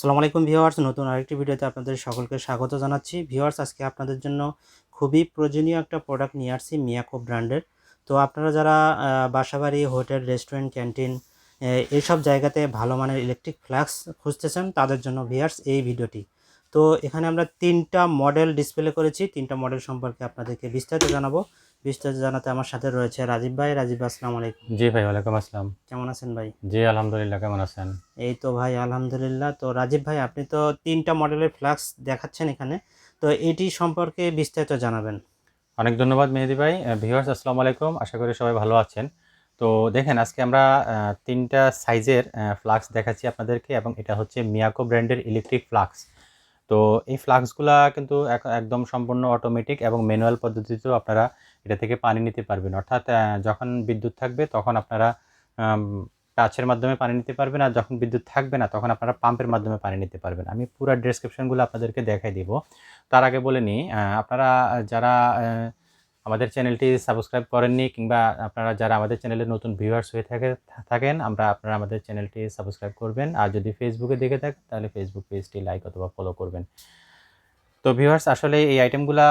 সালাম আলাইকুম ভিউয়ার্স, নতুন আরেকটি ভিডিওতে আপনাদের সকলকে স্বাগত জানাচ্ছি। ভিউয়ার্স, আজকে আপনাদের জন্য খুবই প্রয়োজনীয় একটা প্রোডাক্ট নিয়ে আসছি মিয়াকো ব্র্যান্ডের। তো আপনারা যারা বাসাবাড়ি, হোটেল রেস্টুরেন্ট ক্যান্টিন এইসব জায়গাতে ভালো মানের ইলেকট্রিক ফ্ল্যাক্স খুঁজতেছেন, তাদের জন্য ভিউয়ার্স এই ভিডিওটি। তো এখানে আমরা তিনটা মডেল ডিসপ্লে করেছি, তিনটা মডেল সম্পর্কে আপনাদেরকে বিস্তারিত জানাব। বিস্তারিত জানাতে আমার সাথে রয়েছে রাজীব ভাই। রাজীব ভাই আসসালামু আলাইকুম। জি ভাই ওয়ালাইকুম আসসালাম। কেমন আছেন ভাই? জি আলহামদুলিল্লাহ কেমন আছেন? এই তো ভাই আলহামদুলিল্লাহ। তো রাজীব ভাই আপনি তো তিনটা মডেলের ফ্লাক্স দেখাচ্ছেন এখানে। তো এটি সম্পর্কে বিস্তারিত জানাবেন। অনেক ধন্যবাদ মেহেদি ভাই। ভিউয়ার্স আসসালামু আলাইকুম। আশা করি সবাই ভালো আছেন। তো দেখেন আজকে আমরা তিনটা সাইজের ফ্লাক্স দেখাচ্ছি আপনাদেরকে এবং এটা হচ্ছে মিয়াকো ব্র্যান্ডের ইলেকট্রিক ফ্লাক্স তো এই ফ্লাক্সগুলা কিন্তু এক- একদম সম্পূর্ণ অটোমেটিক এবং ম্যানুয়াল পদ্ধতিতেও আপনারা এটা থেকে পানি নিতে পারবেন। অর্থাৎ যখন বিদ্যুৎ থাকবে তখন আপনারা টাচের মাধ্যমে পানি নিতে পারবেন আর যখন বিদ্যুৎ থাকবে না তখন আপনারা পাম্পের মাধ্যমে পানি নিতে পারবেন। আমি পুরো ডেসক্রিপশনগুলো আপনাদেরকে দেখাই দিব। তার আগে বলে নিই আপনারা যারা আমাদের চ্যানেলটি সাবস্ক্রাইব করেননি কিংবা আপনারা যারা আমাদের চ্যানেলে নতুন ভিউয়ার্স হয়ে থাকে, থাকেন, আমরা আপনারা আমাদের চ্যানেলটি সাবস্ক্রাইব করবেন। আর যদি ফেসবুকে দেখে থাকেন তাহলে ফেসবুক পেজটি লাইক অথবা ফলো করবেন। তো ভিউয়ার্স আসলে এই আইটেমগুলা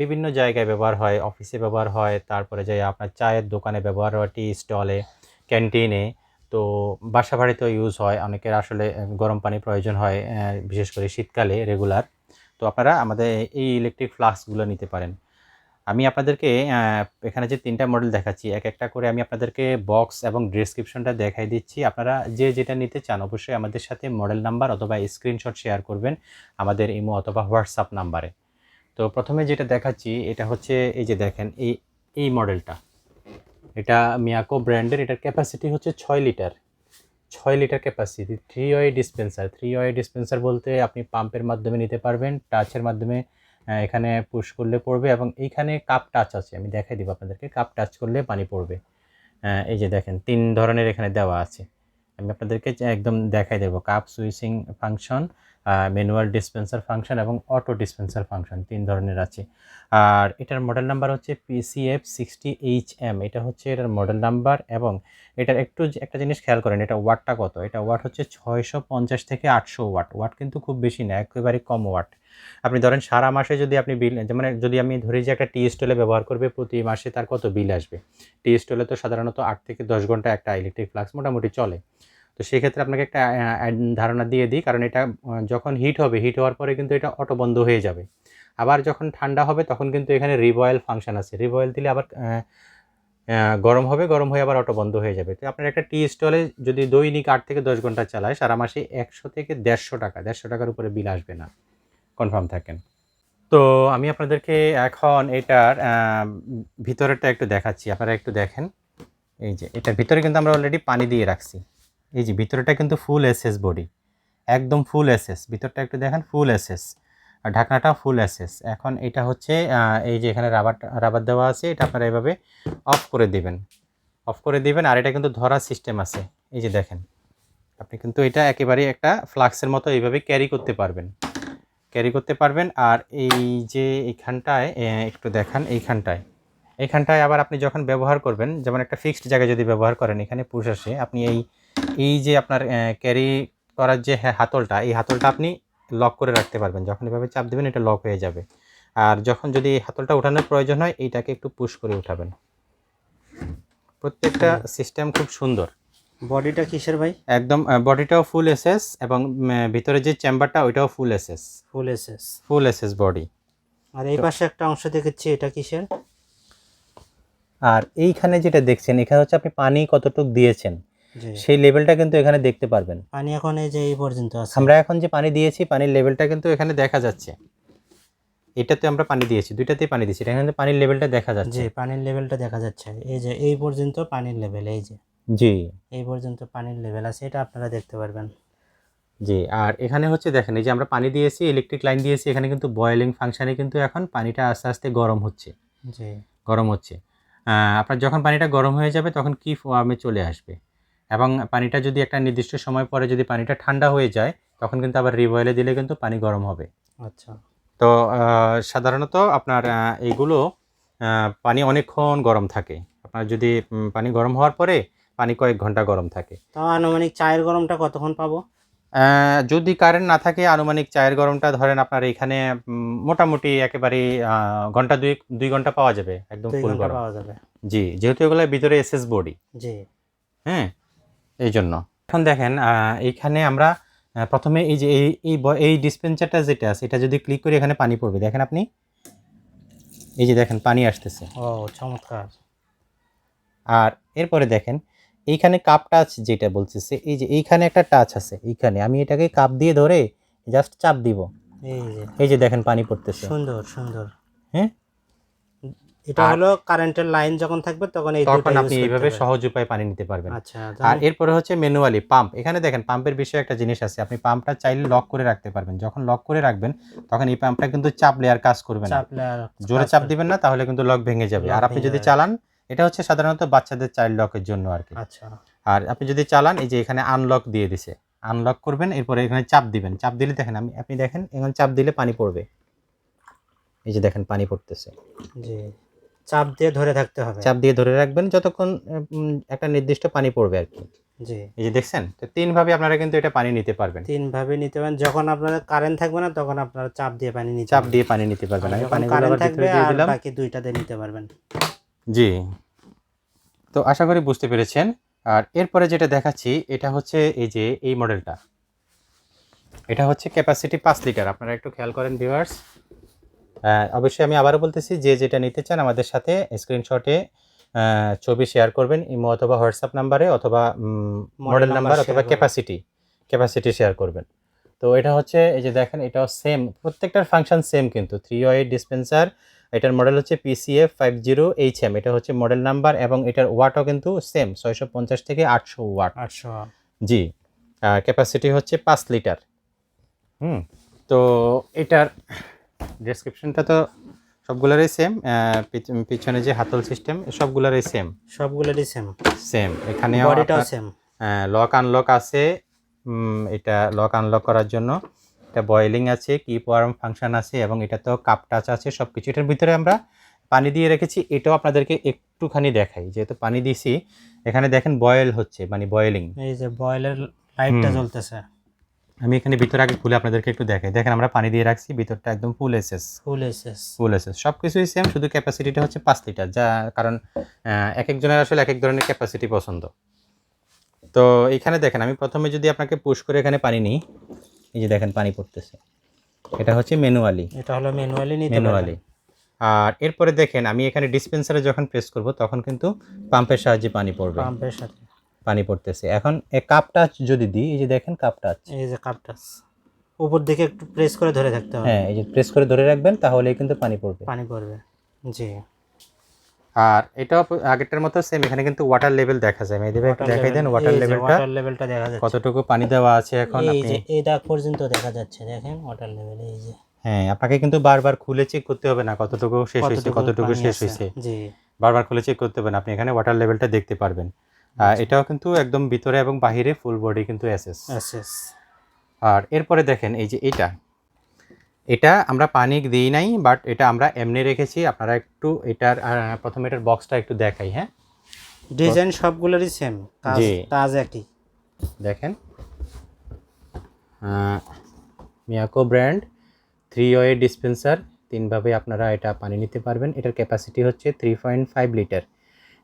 বিভিন্ন জায়গায় ব্যবহার হয় অফিসে ব্যবহার হয়, তারপরে যে আপনার চায়ের দোকানে ব্যবহার হয় টি স্টলে ক্যান্টিনে তো বাসা বাড়িতেও ইউজ হয়, অনেকের আসলে গরম পানি প্রয়োজন হয় বিশেষ করে শীতকালে রেগুলার তো আপনারা আমাদের এই ইলেকট্রিক ফ্লাস্কগুলো নিতে পারেন। আমি আপনাদেরকে এখানে যে তিনটা মডেল দেখাচ্ছি, এক একটা করে আমি আপনাদেরকে বক্স এবং ডেসক্রিপশনটা দেখাই দিচ্ছি। আপনারা যে যেটা নিতে চান, অবশ্যই আমাদের সাথে মডেল নাম্বার অথবা স্ক্রিনশট শেয়ার করবেন আমাদের ইমো অথবা হোয়াটসঅ্যাপ নাম্বারে তো প্রথমে যেটা দেখাচ্ছি, এটা হচ্ছে এই যে দেখেন, এই এই মডেলটা এটা মিয়াকো ব্র্যান্ডের এটার ক্যাপাসিটি হচ্ছে ছয় লিটার ছয় litre capacity three way dispenser three way dispenser বলতে আপনি পাম্পের মাধ্যমে নিতে পারবেন টাচের মাধ্যমে এখানে পুশ করলে পড়বে এবং এইখানে কাপ টাচ আছে। আমি দেখাই দিব আপনাদেরকে কাপ টাচ করলে পানি পড়বে। এই যে দেখেন, তিন ধরনের এখানে দেওয়া আছে। আমি আপনাদেরকে একদম দেখাই দেবো cup switching function manual dispenser function এবং অটো ডিসপেন্সার ফাংশন তিন ধরনের আছে। আর এটার মডেল নাম্বার হচ্ছে পিসিএফ সিক্সটি এইচ এম এটা হচ্ছে এটার মডেল নাম্বার এবং এটার একটু একটা জিনিস খেয়াল করেন, এটা ওয়াটটা কত? এটা ওয়াট হচ্ছে ছয়শো পঞ্চাশ থেকে আটশো ওয়াট ওয়াট কিন্তু খুব বেশি না, একেবারে কম ওয়াট আপনি ধরেন সারা মাসে যদি আপনি বিল মানে যদি আমি ধরি যে একটা টি স্টলে ব্যবহার করবে প্রতি মাসে তার কত বিল আসবে? টি স্টলে তো সাধারণত আট থেকে দশ ঘণ্টা একটা ইলেকট্রিক ফ্লাক্স মোটামুটি চলে। তো সেক্ষেত্রে আপনাকে একটা ধারণা দিয়ে দিই, কারণ এটা যখন হিট হবে হিট হওয়ার পরে কিন্তু এটা অটো বন্ধ হয়ে যাবে। আবার যখন ঠান্ডা হবে, তখন কিন্তু এখানে রিবয়েল ফাংশন আছে। রিবয়েল দিলে আবার গরম হবে, গরম হয়ে আবার অটো বন্ধ হয়ে যাবে। তো আপনার একটা টি স্টলে যদি দৈনিক আট থেকে দশ ঘণ্টা চালায়, সারা মাসে একশো থেকে দেড়শো টাকা, দেড়শো টাকার উপরে বিল আসবে না। কনফার্ম থাকেন। তো আমি আপনাদেরকে এখন এটার ভিতরেটা একটু দেখাচ্ছি। আপনারা একটু দেখেন। এই যে, এটার ভিতরে কিন্তু আমরা অলরেডি পানি দিয়ে রাখছি। এই যে, ভিতরেটা কিন্তু ফুল এসএস বডি একদম ফুল এসএস ভিতরটা একটু দেখেন ফুল এসএস আর ঢাকনাটা ফুল এসএস এখন এটা হচ্ছে এই যে, এখানে রাবার রাবার দেওয়া আছে। এটা আপনারা এভাবে অফ করে দিবেন। অফ করে দিবেন। আর এটা কিন্তু ধরার সিস্টেম আছে। এই যে, দেখেন। আপনি কিন্তু এটা একেবারে একটা ফ্লাক্সের মতো এইভাবে ক্যারি করতে পারবেন। ক্যারি করতে পারবেন। আর এই যে এইখানটায় একটু দেখান এইখানটায়। এইখানটায় আবার আপনি যখন ব্যবহার করবেন যেমন একটা ফিক্সড জায়গায় যদি ব্যবহার করেন এখানে পুশ আসে আপনি এই এই যে আপনার ক্যারি করার যে হ্যাঁ, হাতলটা এই হাতলটা আপনি লক করে রাখতে পারবেন। যখন এভাবে চাপ দেবেন এটা লক হয়ে যাবে। আর যখন যদি এই হাতলটা ওঠানোর প্রয়োজন হয় এইটাকে একটু পুশ করে উঠাবেন। প্রত্যেকটা সিস্টেম খুব সুন্দর। বডিটা কিসের ভাই? একদম বডিটাও ফুল এসএস এবং ভিতরে যে চেম্বারটা ওইটাও full SS full SS full SS body আর এই পাশে একটা অংশ দেখেছি এটা কিসের? আর এইখানে যেটা দেখছেন এখানে হচ্ছে আপনি পানি কতটুকু দিয়েছেন সেই লেভেলটা কিন্তু এখানে দেখতে পারবেন। পানি এখন এই যে এই পর্যন্ত আছে। আমরা এখন যে পানি দিয়েছি পানির লেভেলটা কিন্তু এখানে দেখা যাচ্ছে। এটাতে আমরা পানি দিয়েছি দুইটাতেই পানি দিয়েছি এখানে পানির লেভেলটা দেখা যাচ্ছে। জি পানির লেভেলটা দেখা যাচ্ছে। এই যে এই পর্যন্ত পানির লেভেল এই যে। জি। এই পর্যন্ত পানির লেভেল আছে এটা আপনারা দেখতে পারবেন। জি আর এখানে হচ্ছে দেখেন এই যে আমরা পানি দিয়েছি ইলেকট্রিক লাইন দিয়েছি এখানে কিন্তু বয়েলিং ফাংশনে কিন্তু এখন পানিটা আস্তে আস্তে গরম হচ্ছে। জি। গরম হচ্ছে। আপনার যখন পানিটা গরম হয়ে যাবে তখন কি ফোয়ামে চলে আসবে? এবং পানিটা যদি একটা নির্দিষ্ট সময় পরে যদি পানিটা ঠান্ডা হয়ে যায় তখন কিন্তু আবার রিবয়েলে দিলে কিন্তু পানি গরম হবে। আচ্ছা। তো সাধারণত আপনার এইগুলো পানি অনেকক্ষণ গরম থাকে। আপনার যদি পানি গরম হওয়ার পরে পানি কয়েক ঘণ্টা গরম থাকে। তাও আনুমানিক চায়ের গরমটা কতক্ষণ পাবো? যদি কারেন্ট না থাকে আনুমানিক চায়ের গরমটা ধরেন আপনার এখানে মোটামুটি একেবারে ঘণ্টা দুই দুই ঘণ্টা পাওয়া যাবে একদম ফুল গরম। পাওয়া যাবে। জি যেহেতু এগুলো ভিতরে এসএস বডি জি। হ্যাঁ এই জন্য। এখন দেখেন এইখানে আমরা প্রথমে এই যে এই এই এই ডিসপেন্সারটা যেটা আছে এটা যদি ক্লিক করি এখানে পানি পড়বে দেখেন আপনি? এই যে দেখেন পানি আসতেছে। ও চমৎকার। আর এরপরে দেখেন এইখানে কাপ টাচ যেটা বলতেছে এই যে এইখানে একটা টাচ আছে এইখানে। আমি এটাকে কাপ দিয়ে ধরে জাস্ট চাপ দিব। এই যে। এই যে দেখেন পানি পড়তেছে। সুন্দর সুন্দর। হ্যাঁ? এটা হলো কারেন্টের লাইন যখন থাকবে তখন এই তখন দুটো আপনি এইভাবে সহজ উপায়ে পানি নিতে পারবেন। আচ্ছা আর এরপরে হচ্ছে ম্যানুয়ালি পাম্প এখানে দেখেন পাম্পের বিষয়ে একটা জিনিস আছে। আপনি পাম্পটা চাইলে লক করে রাখতে পারবেন। যখন লক করে রাখবেন তখন এই পাম্পটা কিন্তু চাপলে আর কাজ করবে না। চাপলে আর জোরে চাপ দিবেন না তাহলে কিন্তু লক ভেঙে যাবে। আর আপনি যদি চালান এটা হচ্ছে সাধারণত বাচ্চাদের চাইল্ড লকের জন্য আর কি। আচ্ছা। আর আপনি যদি চালান এই যে এখানে আনলক দিয়ে দিছে। আনলক করবেন এরপরে এখানে চাপ দিবেন। চাপ দিলে দেখেন আমি আপনি দেখেন এখানে চাপ দিলে পানি পড়বে। এই যে দেখেন পানি পড়তেছে। জি। চাপ দিয়ে ধরে থাকতে হবে। চাপ দিয়ে ধরে রাখবেন যতক্ষণ একটা নির্দিষ্ট পানি পড়বে আর কি। জি। এই যে দেখছেন? তো তিন ভাবে আপনারা কিন্তু এটা পানি নিতে পারবেন। তিন ভাবে নিতে পারেন। যখন আপনার কারেন্ট থাকবে না তখন আপনারা চাপ দিয়ে পানি নিতে চাপ দিয়ে পানি নিতে পারবেন। আমি পানিগুলো কারেন্ট থাকবে আর বাকি দুইটা দিয়ে নিতে পারবেন। জি। তো আশা করি বুঝতে পেরেছেন। আর এরপরে যেটা দেখাচ্ছি এটা হচ্ছে এই যে এই মডেলটা। এটা হচ্ছে ক্যাপাসিটি পাঁচ লিটার আপনারা একটু খেয়াল করেন ভিউয়ার্স অবশ্যই আমি আবারও বলতেছি যে যেটা নিতে চান আমাদের সাথে স্ক্রিনশটে ছবি শেয়ার করবেন ইমো অথবা হোয়াটসঅ্যাপ নাম্বারে অথবা মডেল নাম্বার অথবা। ক্যাপাসিটি ক্যাপাসিটি শেয়ার করবেন। তো এটা হচ্ছে এই যে দেখেন এটাও সেম প্রত্যেকটার ফাংশন সেম কিন্তু। থ্রি ওয়াই ডিসপেন্সার এটার মডেল হচ্ছে PCF five zero H M এটা হচ্ছে মডেল নাম্বার এবং এটার ওয়াটও কিন্তু সেম ছয়শো পঞ্চাশ থেকে আটশো ওয়াট আটশো জি ক্যাপাসিটি হচ্ছে পাঁচ লিটার হুম তো এটার ডেসক্রিপশনটা তো সবগুলোরই সেম পিছনে যে হাতল সিস্টেম সবগুলোরই সেম সবগুলোরই সেম সেম এখানে বডিটাও সেম লক আনলক আছে এটা লক আনলক করার জন্য। এটা বয়েলিং আছে কি ওয়ার্ম ফাংশন আছে এবং এটা তো কাপ টাচ আছে সব কিছু এটার ভিতরে আমরা পানি দিয়ে রেখেছি এটাও আপনাদেরকে একটুখানি দেখাই। যেহেতু পানি দিছি এখানে দেখেন বয়েল হচ্ছে মানে বয়েলিং এই যে বয়েলের লাইটটা। জ্বলতেছে। আমি এখানে ভিতরে আগে খুলে আপনাদেরকে একটু দেখাই। দেখেন আমরা পানি দিয়ে রাখছি ভিতরটা একদম full SS full SS full SS সব কিছুই সেম শুধু ক্যাপাসিটিটা হচ্ছে পাঁচ লিটার যা কারণ এক একজনের আসলে এক এক ধরনের ক্যাপাসিটি পছন্দ। তো এখানে দেখেন আমি প্রথমে যদি আপনাকে পুশ করে এখানে পানি নিই এই যে দেখেন পানি পড়তেছে। এটা হচ্ছে ম্যানুয়ালি। এটা হলো ম্যানুয়ালি নিতে ম্যানুয়ালি। আর এরপরে দেখেন আমি এখানে ডিসপেন্সারে যখন প্রেস করব তখন কিন্তু পাম্পের সাহায্যে পানি পড়বে। পাম্পের সাথে পানি পড়তেছে। এখন এ কাপ টাচ যদি দিই এই যে দেখেন কাপ টাচ এই যে কাপটা উপর দিকে একটু প্রেস করে ধরে থাকতে হবে। হ্যাঁ এই যে প্রেস করে ধরে রাখবেন তাহলেই কিন্তু পানি পড়বে। পানি পড়বে। জি। আর এটা আগেরটার মতো সেম এখানে কিন্তু ওয়াটার লেভেল দেখা যায়। মেয়েদের একটু দেখাই দেন ওয়াটার লেভেলটা ওয়াটার লেভেলটা দেখা যাচ্ছে। কতটুকু পানি দেওয়া আছে এখন এই যে এই দাগ পর্যন্ত দেখা যাচ্ছে দেখেন ওয়াটার লেভেল এই যে। হ্যাঁ আপনাকে কিন্তু বারবার খুলে চেক করতে হবে না কতটুকু শেষ হয়েছে কতটুকু শেষ হয়েছে। জি। বারবার খুলে চেক করতে হবে না আপনি এখানে ওয়াটার লেভেলটা দেখতে পারবেন। আর এটাও কিন্তু একদম ভিতরে এবং বাহিরে ফুল বডি কিন্তু অ্যাসেস এসএস আর এরপরে দেখেন এই যে এটা। এটা আমরা পানি দিই নাই বাট এটা আমরা এমনি রেখেছি। আপনারা একটু এটার প্রথমে এটার বক্সটা একটু দেখাই হ্যাঁ? ডিজাইন সবগুলোরই সেম। কাজ একই। দেখেন। Miyako brand three way dispenser তিনভাবে আপনারা এটা পানি নিতে পারবেন। এটার ক্যাপাসিটি হচ্ছে থ্রি পয়েন্ট ফাইভ লিটার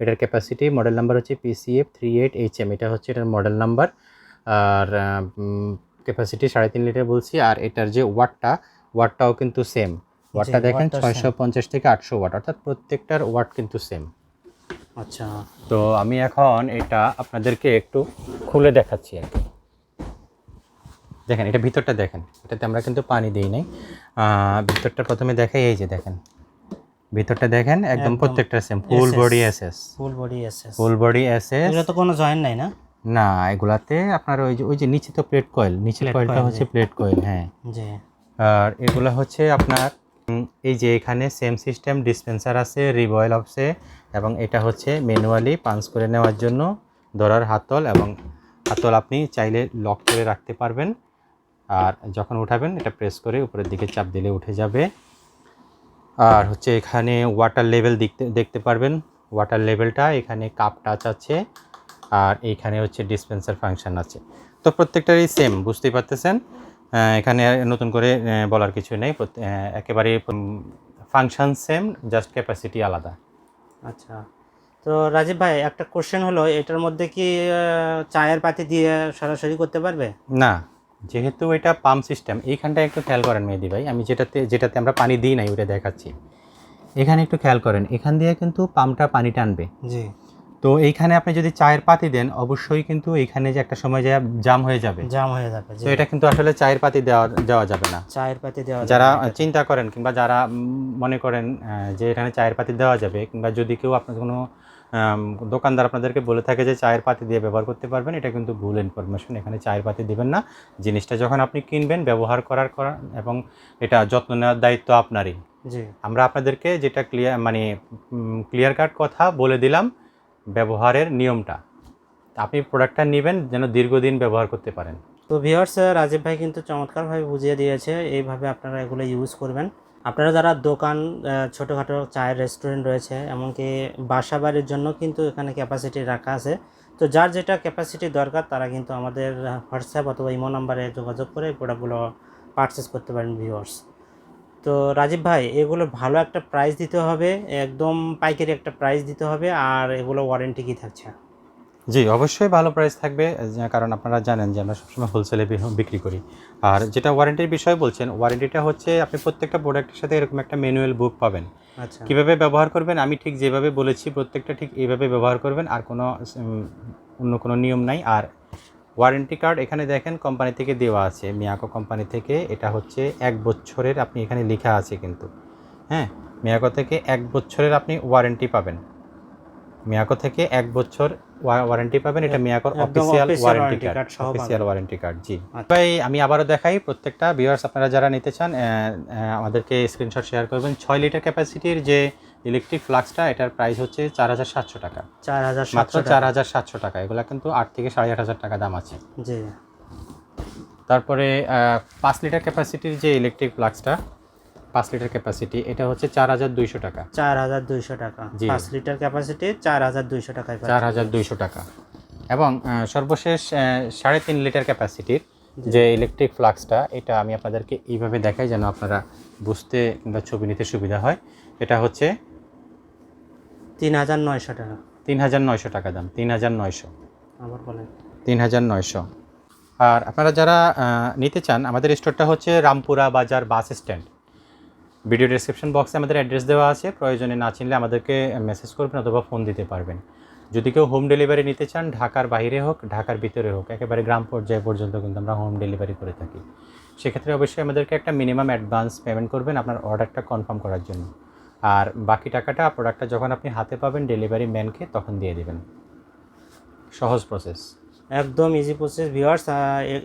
এটার ক্যাপাসিটি মডেল নাম্বার হচ্ছে PCF three eight H M এটা হচ্ছে এটার মডেল নাম্বার আর ক্যাপাসিটি সাড়ে তিন লিটার বলছি। আর এটার যে ওয়াটটা ওয়াটটাও কিন্তু সেম ওয়াটটা দেখেন ছয়শো পঞ্চাশ থেকে আটশো ওয়াট অর্থাৎ প্রত্যেকটার ওয়াট কিন্তু সেম আচ্ছা। তো আমি এখন এটা আপনাদেরকে একটু খুলে দেখাচ্ছি আর কি। দেখেন এটা ভিতরটা দেখেন এটাতে আমরা কিন্তু পানি দিই নাই। ভিতরটা প্রথমে দেখাই এই যে দেখেন। ভিতরটা দেখেন একদম প্রত্যেকটা same full body SS full body SS full body SS এগুলো তো কোনো জয়েন নাই না? না এগুলাতে আপনার ওই যে ওই যে নিচে তো প্লেট কয়েল নিচের কয়েলটা হচ্ছে প্লেট কয়েল হ্যাঁ। জি। আর এগুলো হচ্ছে আপনার এই যে এখানে সেম সিস্টেম ডিসপেন্সার আছে রিবয়েল অফসে এবং এটা হচ্ছে ম্যানুয়ালি পাঞ্চ করে নেওয়ার জন্য ধরার হাতল এবং হাতল আপনি চাইলে লক করে রাখতে পারবেন। আর যখন উঠাবেন, এটা প্রেস করে উপরের দিকে চাপ দিলে উঠে যাবে। আর হচ্ছে এখানে ওয়াটার লেভেল দেখতে দেখতে পারবেন। ওয়াটার লেভেলটা এখানে কাপ টাচ আছে, আর এইখানে হচ্ছে ডিসপেন্সার ফাংশন আছে। তো প্রত্যেকটারই সেম বুঝতেই পারতেছেন? এখানে নতুন করে বলার কিছু নেই। একেবারে ফাংশন সেম জাস্ট ক্যাপাসিটি আলাদা। আচ্ছা। তো রাজীব ভাই একটা কোশ্চেন হলো এটার মধ্যে কি চায়ের পাতি দিয়ে সরাসরি করতে পারবে? না যেহেতু এটা পাম্প সিস্টেম এইখানটা একটু খেয়াল করেন মেহেদি ভাই। আমি যেটাতে যেটাতে আমরা পানি দিই নাই ওটা দেখাচ্ছি। এখানে একটু খেয়াল করেন এখান দিয়ে কিন্তু পাম্পটা পানি টানবে। জি। তো এইখানে আপনি যদি চায়ের পাতি দেন অবশ্যই কিন্তু এইখানে যে একটা সময় যায় জাম হয়ে যাবে। জাম হয়ে যাবে তো এটা কিন্তু আসলে চায়ের পাতি দেওয়া দেওয়া যাবে না। চায়ের পাতি দেওয়া যারা চিন্তা করেন কিংবা যারা মনে করেন যে এখানে চায়ের পাতি দেওয়া যাবে কিংবা যদি কেউ আপনার কোনো দোকানদার আপনাদেরকে বলে থাকে যে চায়ের পাতি দিয়ে ব্যবহার করতে পারবেন এটা কিন্তু ভুল ইনফরমেশন এখানে চায়ের পাতি দিবেন না। জিনিসটা যখন আপনি কিনবেন ব্যবহার করার করা এবং এটা যত্ন নেওয়ার দায়িত্ব আপনারই। জি। আমরা আপনাদেরকে যেটা ক্লিয়ার মানে ক্লিয়ার কাট কথা বলে দিলাম। ব্যবহারের নিয়মটা। আপনি প্রোডাক্টটা নেবেন, যেন দীর্ঘদিন ব্যবহার করতে পারেন। তো ভিওর্স রাজীব ভাই কিন্তু চমৎকারভাবে বুঝিয়ে দিয়েছে, এইভাবে আপনারা এগুলো ইউজ করবেন। আপনারা যারা দোকান ছোটোখাটো চায়ের রেস্টুরেন্ট রয়েছে, এমনকি বাসা বাড়ির জন্য কিন্তু এখানে ক্যাপাসিটি রাখা আছে। তো যার যেটা ক্যাপাসিটি দরকার, তারা কিন্তু আমাদের হোয়াটসঅ্যাপ অথবা ইমো নাম্বারে যোগাযোগ করে প্রোডাক্টগুলো পারচেস করতে পারেন ভিওর্স তো রাজীব ভাই এগুলো ভালো একটা প্রাইস দিতে হবে একদম পাইকারি একটা প্রাইস দিতে হবে আর এগুলো ওয়ারেন্টি কি থাকছে? জি অবশ্যই ভালো প্রাইস থাকবে কারণ আপনারা জানেন যে আমরা সবসময় হোলসেলে বিক্রি করি। আর যেটা ওয়ারেন্টির বিষয় বলছেন ওয়ারেন্টিটা হচ্ছে আপনি প্রত্যেকটা প্রোডাক্টের সাথে এরকম একটা ম্যানুয়াল বুক পাবেন। আচ্ছা। কীভাবে ব্যবহার করবেন আমি ঠিক যেভাবে বলেছি প্রত্যেকটা ঠিক এইভাবে ব্যবহার করবেন আর কোনো অন্য কোনো নিয়ম নাই। আর ওয়ারেন্টি কার্ড এখানে দেখেন কোম্পানি থেকে দেওয়া আছে মিয়াকো কোম্পানি থেকে। এটা হচ্ছে এক বছরের আপনি এখানে লেখা আছে কিন্তু। হ্যাঁ মিয়াকো থেকে এক বছরের আপনি ওয়ারেন্টি পাবেন। মিয়াকো থেকে এক বছর ওয়ারেন্টি পাবেন এটা মিয়াকোর official warranty card official warranty card জি। আচ্ছা। ভাই আমি আবারও দেখাই প্রত্যেকটা ভিউয়ার্স আপনারা যারা নিতে চান আমাদেরকে স্ক্রিনশট শেয়ার করবেন। ছয় লিটার ক্যাপাসিটির যে ইলেকট্রিক ফ্লাক্সটা এটার প্রাইস হচ্ছে চার হাজার সাতশো টাকা। চার হাজার মাত্র চার হাজার সাতশো টাকা। এগুলো কিন্তু আট থেকে সাড়ে আট হাজার টাকা দাম আছে। জি। তারপরে পাঁচ লিটার ক্যাপাসিটির যে ইলেকট্রিক ফ্লাক্সটা পাঁচ লিটার ক্যাপাসিটি এটা হচ্ছে চার হাজার দুইশো টাকা। চার হাজার দুইশো টাকা। জি। পাঁচ লিটার ক্যাপাসিটি চার হাজার দুইশো টাকায় চার হাজার দুইশো টাকা। এবং সর্বশেষ সাড়ে তিন লিটার ক্যাপাসিটির যে ইলেকট্রিক ফ্লাক্সটা এটা আমি আপনাদেরকে এইভাবে দেখাই যেন আপনারা বুঝতে কিংবা ছবি নিতে সুবিধা হয়। এটা হচ্ছে তিন হাজার নয়শো টাকা। তিন হাজার নয়শো টাকা দাম তিন হাজার নয়শো। আবার বলেন। তিন হাজার নয়শো। আর আপনারা যারা নিতে চান আমাদের স্টোরটা হচ্ছে রামপুরা বাজার বাস স্ট্যান্ড। ভিডিও ডিসক্রিপশন বক্সে আমাদের অ্যাড্রেস দেওয়া আছে। প্রয়োজনে না চিনলে আমাদেরকে মেসেজ করবেন অথবা ফোন দিতে পারবেন। যদি কেউ হোম ডেলিভারি নিতে চান, ঢাকার বাইরে হোক, ঢাকার ভিতরে হোক, একেবারে গ্রাম পর্যায়ে পর্যন্ত কিন্তু আমরা হোম ডেলিভারি করে থাকি। সেক্ষেত্রে অবশ্যই আমাদেরকে একটা মিনিমাম অ্যাডভান্স পেমেন্ট করবেন আপনার অর্ডারটা কনফার্ম করার জন্য। আর বাকি টাকাটা প্রোডাক্টটা যখন আপনি হাতে পাবেন ডেলিভারি ম্যানকে, তখন দিয়ে দেবেন। সহজ প্রসেস একদম ইজি প্রসেস ভিওয়ার্স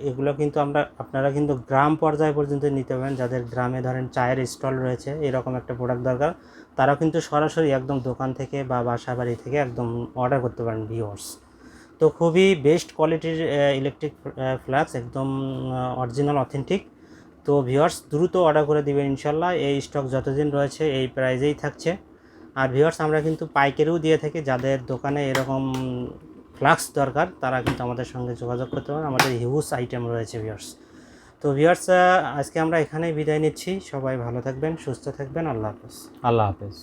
এগুলো কিন্তু আমরা, আপনারা কিন্তু গ্রাম পর্যায়ে পর্যন্ত নিতে পারেন। যাদের গ্রামে ধরেন চায়ের স্টল রয়েছে, এরকম একটা প্রোডাক্ট দরকার। তারা কিন্তু সরাসরি একদম দোকান থেকে বা বাসা বাড়ি থেকে একদম অর্ডার করতে পারেন ভিওর্স তো খুবই বেস্ট কোয়ালিটির ইলেকট্রিক ফ্ল্যাক্স একদম অরিজিনাল অথেন্টিক তো ভিওয়ার্স দ্রুত অর্ডার করে দিবেন ইনশাল্লাহ। এই স্টক যতদিন রয়েছে, এই প্রাইজেই থাকছে। আর ভিওয়ার্স আমরা কিন্তু পাইকারিও দিয়ে থাকি। যাদের দোকানে এরকম ফ্লাক্স দরকার, তারা কিন্তু আমাদের সঙ্গে যোগাযোগ করতে পারেন। আমাদের হিউজ আইটেম রয়েছে ভিওয়ার্স তো ভিওয়ার্স আজকে আমরা এখানেই বিদায় নিচ্ছি। সবাই ভালো থাকবেন, সুস্থ থাকবেন। আল্লাহ হাফেজ। আল্লাহ হাফেজ।